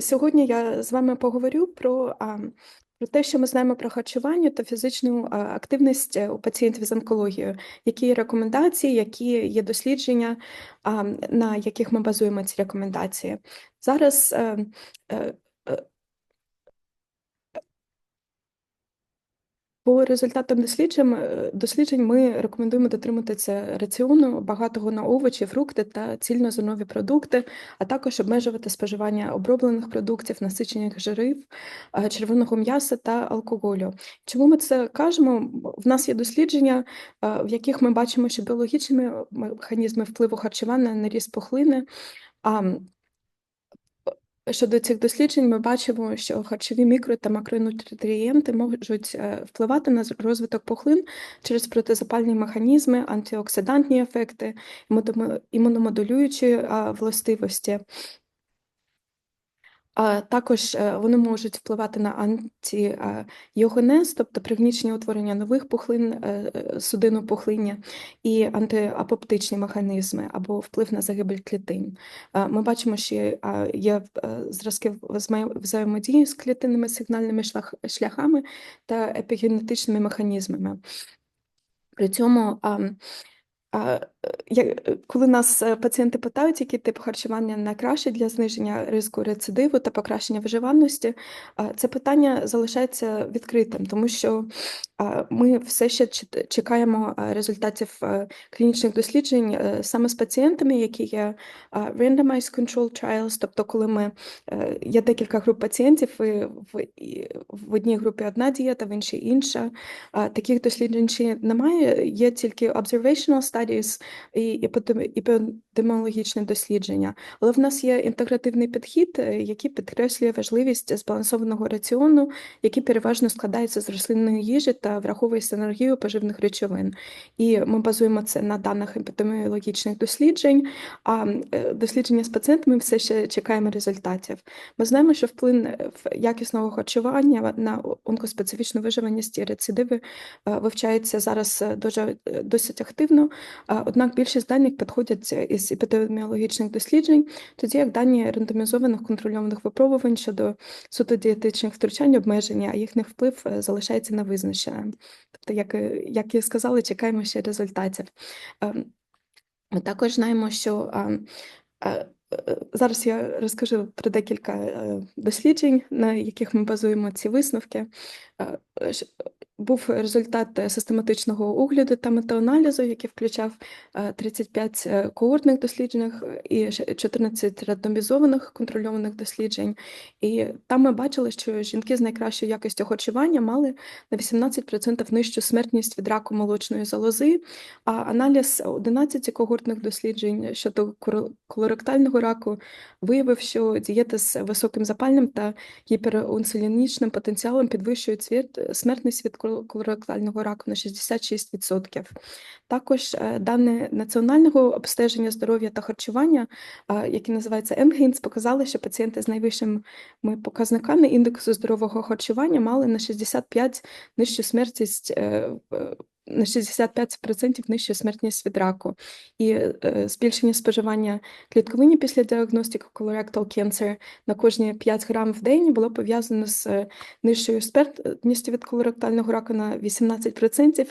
Сьогодні я з вами поговорю про, про те, що ми знаємо про харчування та фізичну активність е, у пацієнтів з онкологією. Які є рекомендації, які є дослідження, на яких ми базуємо ці рекомендації. Зараз е, е, е, По результатам досліджень, досліджень ми рекомендуємо дотриматися раціону багатого на овочі, фрукти та цільнозернові продукти, а також обмежувати споживання оброблених продуктів, насичених жирів, е, червоного м'яса та алкоголю. Чому ми це кажемо? В нас є дослідження, е, в яких ми бачимо, що біологічні механізми впливу харчування на ріст пухлини. А Щодо цих досліджень, ми бачимо, що харчові мікро та макронутрієнти можуть е, впливати на розвиток пухлин через протизапальні механізми, антиоксидантні ефекти, імуномодулюючі властивості. А також е, вони можуть впливати на антіогенез, тобто пригнічення утворення нових пухлин, е, е, судину пухлиння і антиапоптичні механізми або вплив на загибель клітин. Ми бачимо, що є зразки взаємодії з клітинними сигнальними шляхами та епігенетичними механізмами. При цьому а, е, коли нас е, пацієнти питають, який тип харчування найкраще для зниження ризику рецидиву та покращення виживаності, це питання залишається відкритим, тому що ми все ще чекаємо результатів е, клінічних досліджень саме з пацієнтами, які є randomized control trials, тобто, коли ми є декілька груп пацієнтів, і в, в одній групі одна дієта, в іншій інша. Таких досліджень ще немає, є тільки observational studies і епідеміологічне дослідження. Але в нас є інтегративний підхід, е, який підкреслює важливість збалансованого раціону, який переважно складається з рослинної їжі та враховує синергію поживних речовин. І ми базуємо це на даних епідеміологічних досліджень, а е, дослідження з пацієнтами все ще чекаємо результатів. Ми знаємо, що вплив якісного харчування на онкоспецифічну виживаність і рецидиви е, вивчається зараз дуже досить активно. Однак більшість даних підходять із епідеміологічних досліджень, тоді як дані рандомізованих контрольованих випробувань щодо суто дієтичних втручань обмеження, а їхній вплив е, залишається невизначеним. Тобто, як е, як і сказали, чекаємо ще результатів. Ем, ми також знаємо, що е, Зараз я розкажу про декілька досліджень, на яких ми базуємо ці висновки був результат е, систематичного огляду та метааналізу, який включав 35 е, е, досліджень і 14 рандомізованих контрольованих досліджень. І там ми бачили, що жінки з найкращою якістю харчування мали на 18% нижчу смертність від раку молочної залози, а аналіз 11 когортних досліджень щодо колоректального раку виявив, що дієти з високим запальним та гіперінсулінічним потенціалом підвищують смертність від колоректального раку на 66%. Також е, дані національного обстеження здоров'я та харчування, які називаються ЕМГІНС, показали, що пацієнти з найвищими показниками індексу здорового харчування мали на 65 нижчу смертність е, на 65% нижча смертність від раку, і е, збільшення споживання клітковині після діагностики colorectal cancer на кожні 5 грам в день було пов'язано з е, нижчою смертністю від колоректального раку на 18%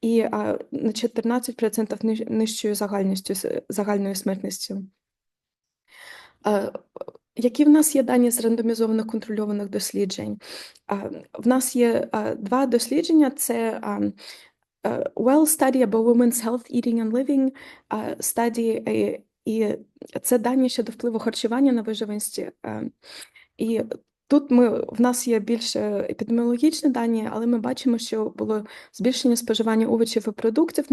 і а, на 14% нижчою загальністю загальною смертністю. Які в нас є дані з рандомізованих контрольованих досліджень? В нас є два дослідження: це well study about women's health, eating and living, study, і це дані щодо впливу харчування на виживаність. І Тут ми в нас є більше епідеміологічні дані, але ми бачимо, що було збільшення споживання овочів і продуктів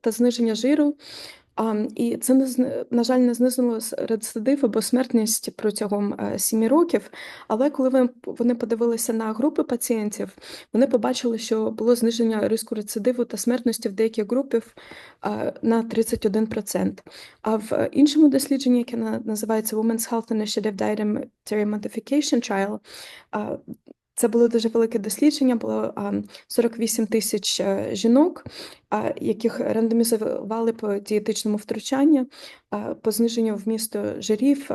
та зниження жиру і це на жаль не знизило рецидив або смертність протягом е, сімі років. Але коли вони подивилися на групи пацієнтів, вони побачили, що було зниження риску рецидиву та смертності в деяких групах на 31%. А в іншому дослідженні, яке називається Women's Health Initiative Dietary Modification Trial, це було дуже велике дослідження, було 48 тисяч е, жінок, яких рандомізували по дієтичному втручанню, по зниженню вмісту жирів,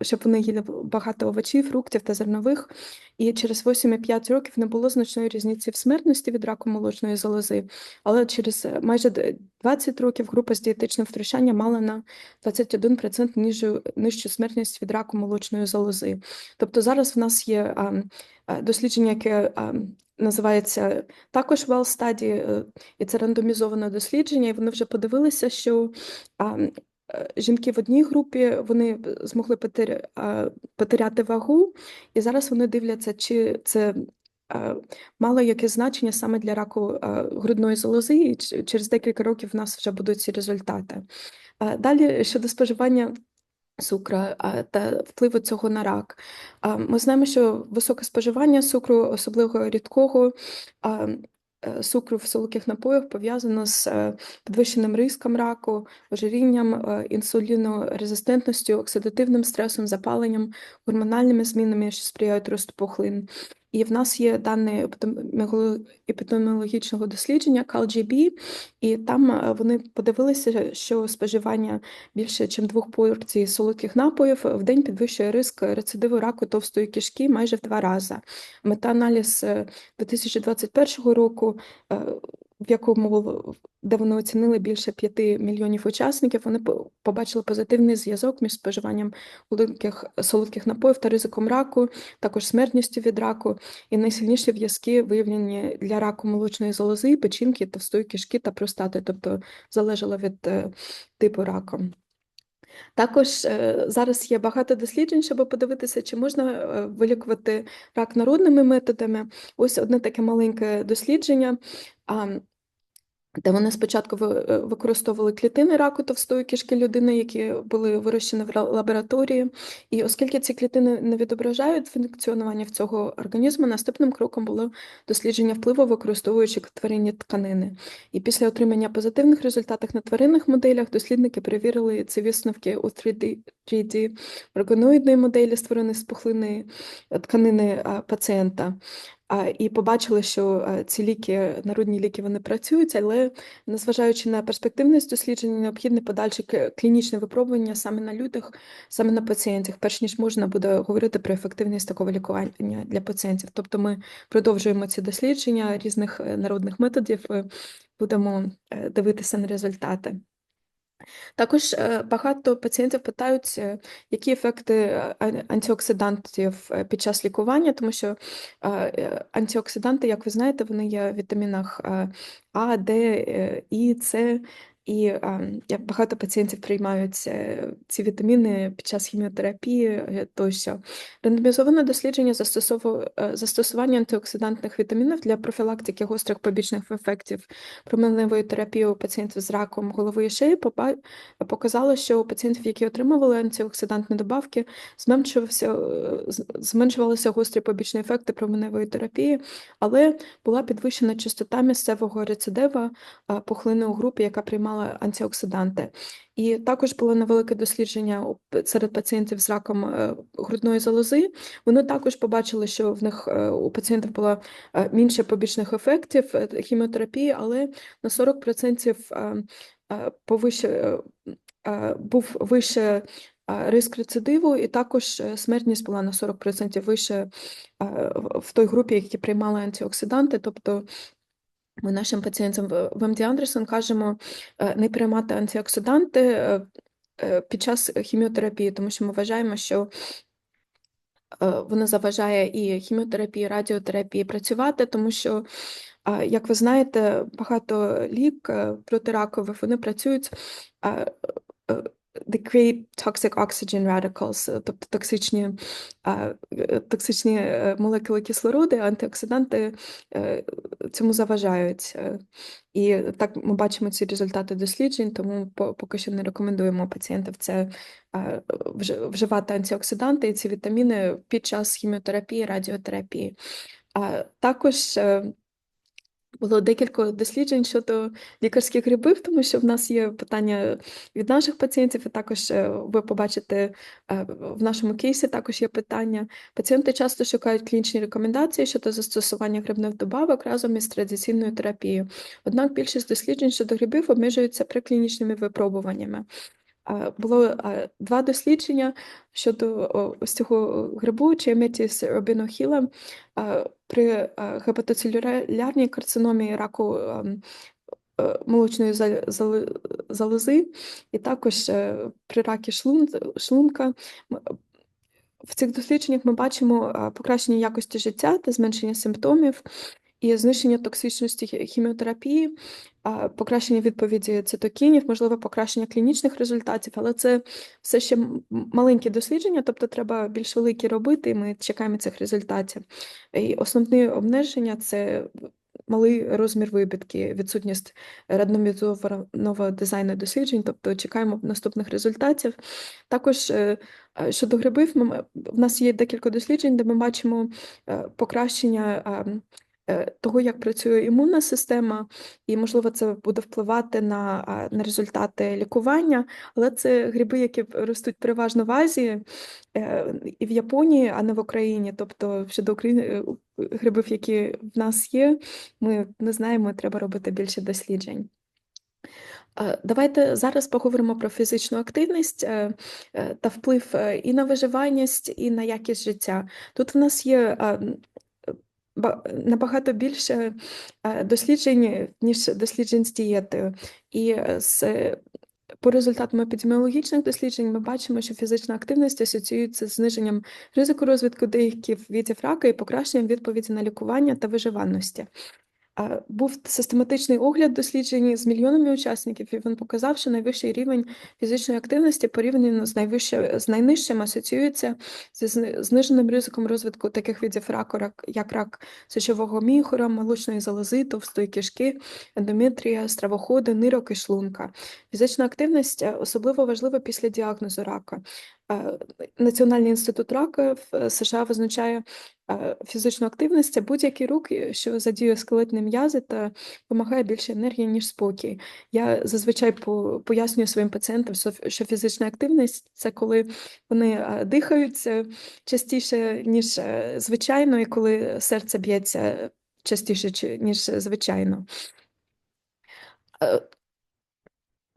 щоб вони їли багато овочів, фруктів та зернових. І через 8,5 років не було значної різниці в смертності від раку молочної залози, але через е, майже д- 20 років група з дієтичним втручанням мала на 21% нижчу, нижчу смертність від раку молочної залози. Тобто зараз в нас є а, дослідження, яке називається також Well Study, е, і це рандомізоване дослідження, і вони вже подивилися, що е, жінки в одній групі вони змогли потеряти вагу, і зараз вони дивляться, чи це мало яке значення саме для раку грудної залози, і через декілька років в нас вже будуть ці результати. Далі щодо споживання цукра та впливу цього на рак. Ми знаємо, що високе споживання цукру, особливо рідкого е, цукру в солодких напоях пов'язано з е, підвищеним риском раку, ожирінням, е, інсулінорезистентністю, оксидативним стресом, запаленням, гормональними змінами, що сприяють росту пухлин. І в нас є дані епідеміологічного дослідження CalGB, і там е, вони подивилися, що споживання більше, ніж двох порцій солодких напоїв в день підвищує ризик рецидиву раку товстої кишки майже в два рази. Метааналіз е, 2021 року, е, в якому де вони оцінили більше 5 мільйонів учасників, вони побачили позитивний зв'язок між споживанням солодких, солодких напоїв та ризиком раку, також смертністю від раку, і найсильніші зв'язки виявлені для раку молочної залози, печінки, товстої кишки та простати, тобто залежало від е, типу раку. Також е, зараз є багато досліджень, щоб подивитися, чи можна е, вилікувати рак народними методами. Ось одне таке маленьке дослідження. Де вони спочатку е, використовували клітини раку товстої кишки людини, які були вирощені в лабораторії. І оскільки ці клітини не відображають функціонування в цього організму, наступним кроком було дослідження впливу, використовуючи тваринні тканини. І після отримання позитивних результатів на тваринних моделях дослідники перевірили ці висновки у 3D, 3D органоїдної моделі, створеної з пухлини е, тканини пацієнта. І побачили, що е, ці ліки, народні ліки, вони працюють, але незважаючи на перспективність дослідження, необхідне подальше клінічне випробування саме на людях, саме на пацієнтах, перш ніж можна буде говорити про ефективність такого лікування для пацієнтів. Тобто ми продовжуємо ці дослідження різних е, народних методів, е, будемо дивитися на результати. Також е, багато пацієнтів питають, е, які ефекти е, антиоксидантів під час лікування, тому що антиоксиданти, як ви знаєте, вони є в вітамінах А, Д, І, С. І е, як багато пацієнтів приймають е, ці вітаміни під час хіміотерапії е, тощо. Рандомізоване дослідження е, застосування антиоксидантних вітамінів для профілактики гострих побічних ефектів променевої терапії у пацієнтів з раком голови і шиї показало, що у пацієнтів, які отримували антиоксидантні добавки, зменшувався, зменшувалися гострі побічні ефекти променевої терапії, але була підвищена частота місцевого рецидива пухлини у групі, яка приймала антиоксиданти. І також було невелике дослідження серед пацієнтів з раком е, грудної залози. Вони також побачили, що в них е, у пацієнтів було е, менше побічних ефектів хіміотерапії, але на 40% е, е, повище, був вище риск рецидиву, і також смертність була на 40% вище в той групі, які приймали антиоксиданти. Тобто ми нашим пацієнтам в МД Андерсон кажемо е, не приймати антиоксиданти е, е, під час хіміотерапії, тому що ми вважаємо, що воно заважає і хіміотерапії, і радіотерапії працювати, тому що, як ви знаєте, багато лік протиракових вони працюють. They create toxic oxygen radicals, е, тобто токсичні, е, токсичні е, молекули кислороду, антиоксиданти цьому заважають. І так ми бачимо ці результати досліджень, тому по- поки що не рекомендуємо пацієнтам це вживати антиоксиданти і ці вітаміни під час хіміотерапії, радіотерапії. А також було декілька досліджень щодо лікарських грибів, тому що в нас є питання від наших пацієнтів, і також е, ви побачите е, в нашому кейсі також є питання. Пацієнти часто шукають клінічні рекомендації щодо застосування грибних добавок разом із традиційною терапією. Однак більшість досліджень щодо грибів обмежуються приклінічними випробуваннями. Було два дослідження щодо ось цього грибу Чемітіс робінохіла при гепатоцелюлярній карциномі раку ем, е, молочної залози, і також е, при ракі шлунка. В цих дослідженнях ми бачимо покращення якості життя та зменшення симптомів і знищення токсичності хіміотерапії, покращення відповіді цитокінів, можливо, покращення клінічних результатів, але це все ще маленькі дослідження, тобто треба більш великі робити, і ми чекаємо цих результатів. І основні обмеження це малий розмір вибитки, відсутність рандомізованого дизайну досліджень, тобто чекаємо наступних результатів. Також е, е, щодо грибів, ми, в нас є декілька досліджень, де ми бачимо е, покращення того, як працює імунна система, і, можливо, це буде впливати на, на результати лікування, але це гриби, які ростуть переважно в Азії е, і в Японії, а не в Україні. Тобто щодо України е, грибів, які в нас є, ми не знаємо, треба робити більше досліджень. Е, Давайте зараз поговоримо про фізичну активність е, е, та вплив е, і на виживаність, і на якість життя. Тут в нас є е, е, набагато більше е, досліджень, ніж досліджень з дієтою. І е, з, е, по результатам епідеміологічних досліджень ми бачимо, що фізична активність асоціюється з зниженням ризику розвитку деяких видів раку і покращенням відповіді на лікування та виживаності. Був систематичний огляд досліджень з мільйонами учасників, і він показав, що найвищий рівень фізичної активності порівняно з найвище, з найнижчим асоціюється зі зниженим ризиком розвитку таких видів раку, як рак сечового міхора, молочної залози, товстої кишки, ендометрія, стравоходи, нирок і шлунка. Фізична активність е, особливо важлива після діагнозу рака. Е, Національний інститут раку в е, США визначає фізичну активність це будь-який рух, е, що задіює скелетні м'язи та вимагає більше енергії, ніж спокій. Я зазвичай пояснюю своїм пацієнтам, що фізична активність це коли вони е, дихають е, частіше, ніж е, звичайно, і коли серце б'ється частіше, ніж звичайно.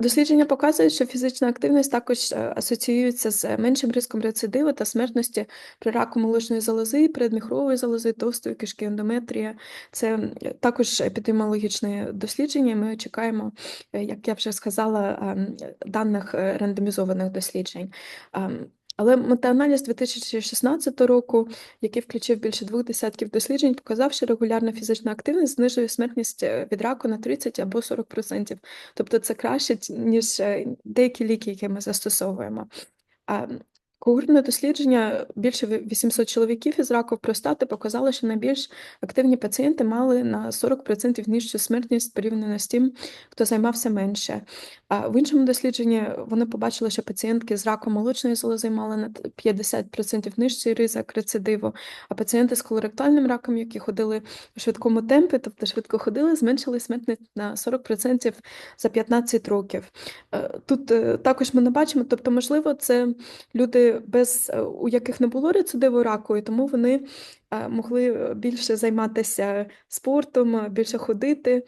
Е, Дослідження показують, що фізична активність також е, асоціюється з меншим ризиком рецидиву та смертності при раку молочної залози, передміхрової залози, товстої кишки, ендометрія. Це також епідеміологічне дослідження. Ми чекаємо, е, як я вже сказала, даних е, рандомізованих досліджень. Але метааналіз 2016 року, який включив більше двох десятків досліджень, показав, що регулярна фізична активність знижує смертність е, від раку на 30 або 40%. Тобто це краще, ніж е, деякі ліки, які ми застосовуємо. Когортне дослідження більше 800 чоловіків із раку простати показало, що найбільш активні пацієнти мали на 40% нижчу смертність порівняно з тим, хто займався менше. А в іншому дослідженні вони побачили, що пацієнтки з раком молочної залози мали на 50% нижчий ризик рецидиву, а пацієнти з колоректальним раком, які ходили у швидкому темпі, тобто швидко ходили, зменшили смертність на 40% за 15 років. Е, Тут е, також ми не бачимо, тобто, можливо, це люди, без, е, у яких не було рецидиву раку, і тому вони е, могли е, більше займатися спортом, більше ходити.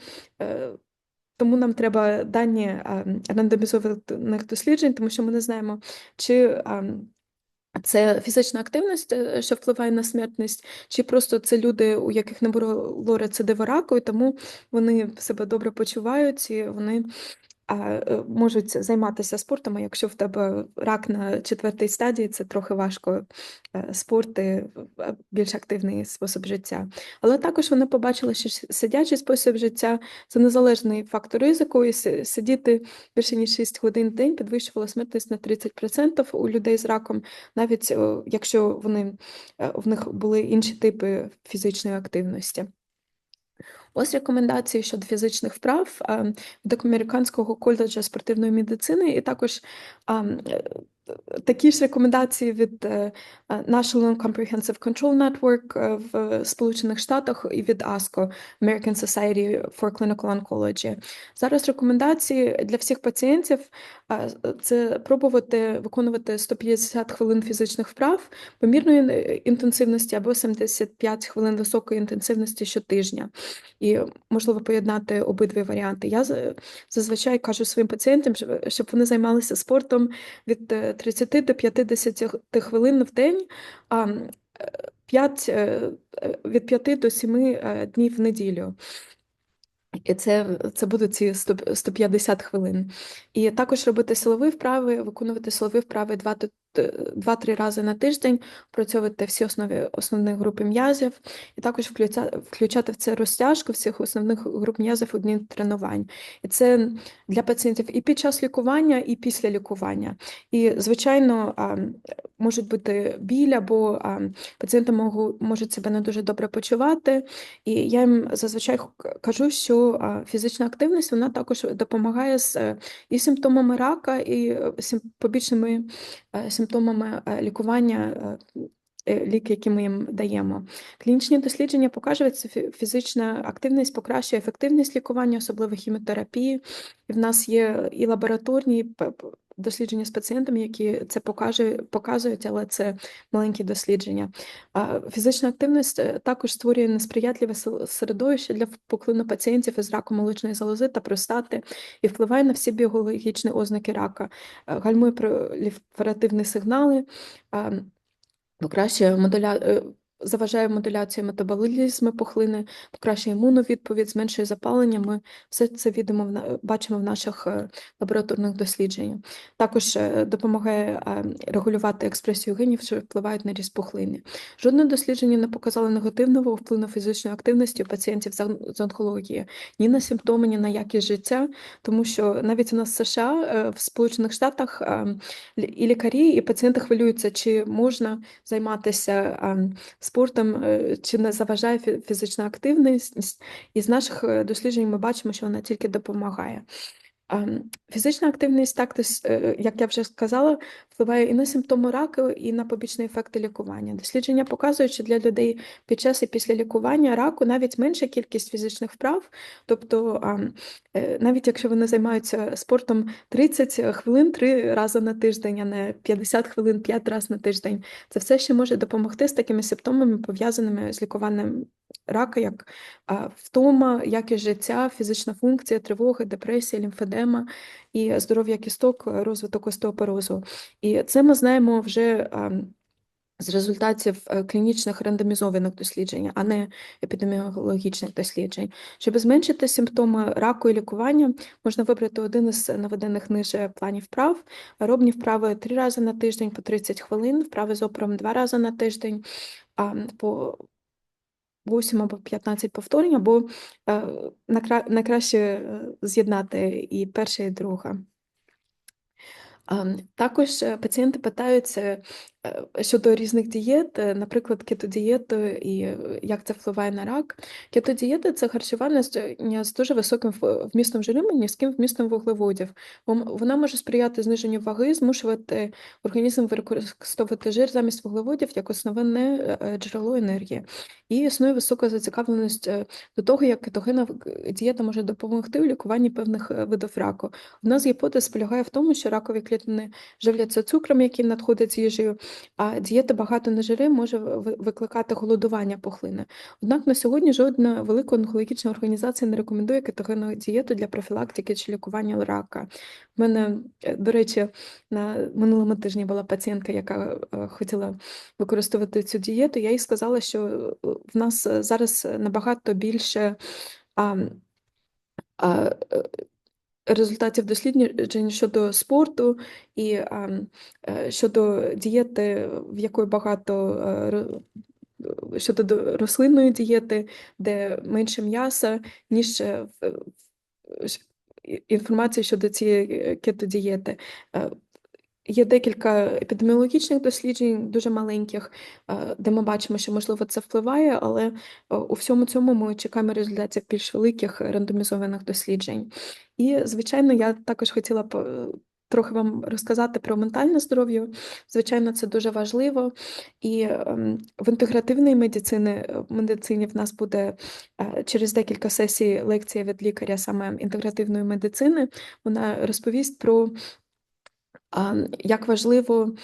Тому нам треба дані рандомізованих досліджень, тому що ми не знаємо, чи це фізична активність, що впливає на смертність, чи просто це люди, у яких не було рецидиву раку, і тому вони себе добре почувають і вони е, можуть займатися спортом. А якщо в тебе рак на четвертій стадії, це трохи важко е, спорт е, більш активний спосіб життя. Але також вони побачили, що сидячий спосіб життя це незалежний фактор ризику, і сидіти більше ніж 6 годин в день підвищувало смертність на 30% у людей з раком, навіть якщо вони в них були інші типи фізичної активності. Ось рекомендації щодо фізичних вправ а, від Американського коледжу спортивної медицини, і також а, м, е, такі ж рекомендації від е, National Comprehensive Control Network е, в Сполучених Штатах і від ASCO American Society for Clinical Oncology. Зараз рекомендації для всіх пацієнтів це пробувати виконувати 150 хвилин фізичних вправ помірної інтенсивності або 75 хвилин високої інтенсивності щотижня. І можливо поєднати обидві варіанти. Я за- зазвичай кажу своїм пацієнтам, щоб- щоб вони займалися спортом від е, 30 до 50 хвилин в день, а е, 5, е, е, від 5 до 7 е, днів в неділю. І це, це будуть ці 100 150 хвилин. І також робити силові вправи, виконувати силові вправи 2-3 рази на тиждень, працьовувати всі основі основні групи м'язів, і також включати, в це розтяжку всіх основних груп м'язів у дні тренувань. І це для пацієнтів і під час лікування, і після лікування. І, звичайно, можуть бути біль або пацієнти можуть, себе не дуже добре почувати. І я їм зазвичай кажу, що фізична активність вона також допомагає з е, і симптомами рака, і е, побічними е, симптомами е, лікування. Е, Ліки, які ми їм даємо. Клінічні дослідження показують, що фізична активність покращує ефективність лікування, особливо хіміотерапії. І в нас є і лабораторні дослідження з пацієнтами, які це показують, але це маленькі дослідження. Фізична активність е, також створює несприятливе середовище для поклину пацієнтів із раком молочної залози та простати і впливає на всі біологічні ознаки рака, Е, гальмує проліферативні сигнали, а, покращує модуля... заважає модуляцію метаболізму пухлини, покращує імунну відповідь, зменшує запалення. Ми все це відомо в бачимо в наших е, лабораторних дослідженнях. Також е, допомагає е, регулювати експресію генів, що впливають на ріст пухлини. Жодне дослідження не показало негативного впливу фізичної активності у пацієнтів з онкології ні на симптоми, ні на якість життя, тому що навіть у нас в США, в Сполучених Штатах і лікарі, і пацієнти хвилюються, чи можна займатися е, спортом, е, чи не заважає фі- фізична активність. І з наших е, досліджень ми бачимо, що вона тільки допомагає. Фізична активність, так, е, як я вже сказала, впливає і на симптоми раку, і на побічні ефекти лікування. Дослідження показують, що для людей під час і після лікування раку навіть менша кількість фізичних вправ, тобто е, навіть якщо вони займаються спортом 30 хвилин три рази на тиждень, а не 50 хвилин 5 разів на тиждень, це все ще може допомогти з такими симптомами, пов'язаними з лікуванням рака, як втома, якість життя, фізична функція, тривоги, депресія, лімфедема і здоров'я кісток, розвиток остеопорозу. І це ми знаємо вже з результатів е, клінічних рандомізованих досліджень, а не епідеміологічних досліджень. Щоб зменшити симптоми раку і лікування, можна вибрати один із наведених ниже планів вправ. Робні вправи три рази на тиждень по 30 хвилин, вправи з опором два рази на тиждень. По 8 або 15 повторень, або е, найкраще е, з'єднати і перше, і друге. А, Також е, пацієнти питаються щодо різних дієт, е, наприклад, кетодієту і е, як це впливає на рак. Кетодієта – це харчування з дуже високим вмістом жирів і низьким вмістом вуглеводів. Вона може сприяти зниженню ваги, змушувати організм використовувати жир замість вуглеводів як основне е, е, джерело енергії. І існує висока зацікавленість е, до того, як кетогенна дієта може допомогти у лікуванні певних е, видів раку. Одна з гіпотез полягає в тому, що ракові клітини живляться цукром, який надходить з їжею, а дієта багато на жири може викликати голодування пухлини. Однак на сьогодні жодна велика онкологічна організація не рекомендує кетогенну дієту для профілактики чи лікування рака. У мене, е, до речі, на минулому тижні була пацієнтка, яка е, хотіла використовувати цю дієту. Я їй сказала, що е, в нас зараз набагато більше. А, а, результатів досліджень щодо спорту і е, щодо дієти, в якої багато е, щодо рослинної дієти, де менше м'яса, ніж інформація в- в- ш- і- інформації щодо цієї е, кетодієти. Е, Є декілька епідеміологічних досліджень, дуже маленьких, е, де ми бачимо, що можливо це впливає, але е, у всьому цьому ми чекаємо результатів більш великих рандомізованих досліджень. І, звичайно, я також хотіла по- трохи вам розказати про ментальне здоров'я. Звичайно, це дуже важливо. І ем, в інтегративній медицини, е, медицині в нас буде е, через декілька сесій лекція від лікаря саме інтегративної медицини. Вона розповість про як важливо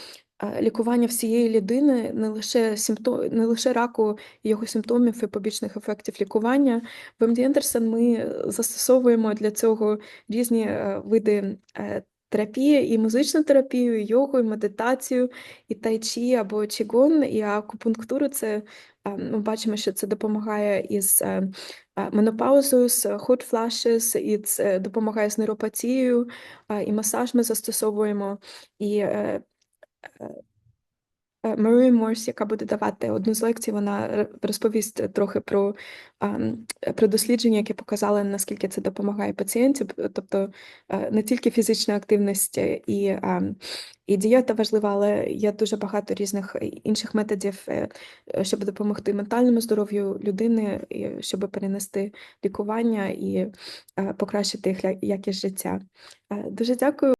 лікування всієї людини, не лише симптом, не лише раку його симптомів і побічних ефектів лікування. В МД Андерсон ми застосовуємо для цього різні е, види е, терапії, і музичну терапію, і йогу, і медитацію, і тайчі або чігун, і акупунктуру. Це ми бачимо, що це допомагає із е, е, менопаузою, з hot flashes, і це допомагає з нейропатією, і масаж ми застосовуємо. І е, Марі Морс, яка буде давати одну з лекцій, вона розповість трохи про, про дослідження, які показали, наскільки це допомагає пацієнтів. Тобто е, не тільки фізична активність і, і дієта важлива, але є дуже багато різних інших методів, е, е, щоб допомогти ментальному здоров'ю людини, щоб перенести лікування і е, покращити їх якість життя. Е, Дуже дякую.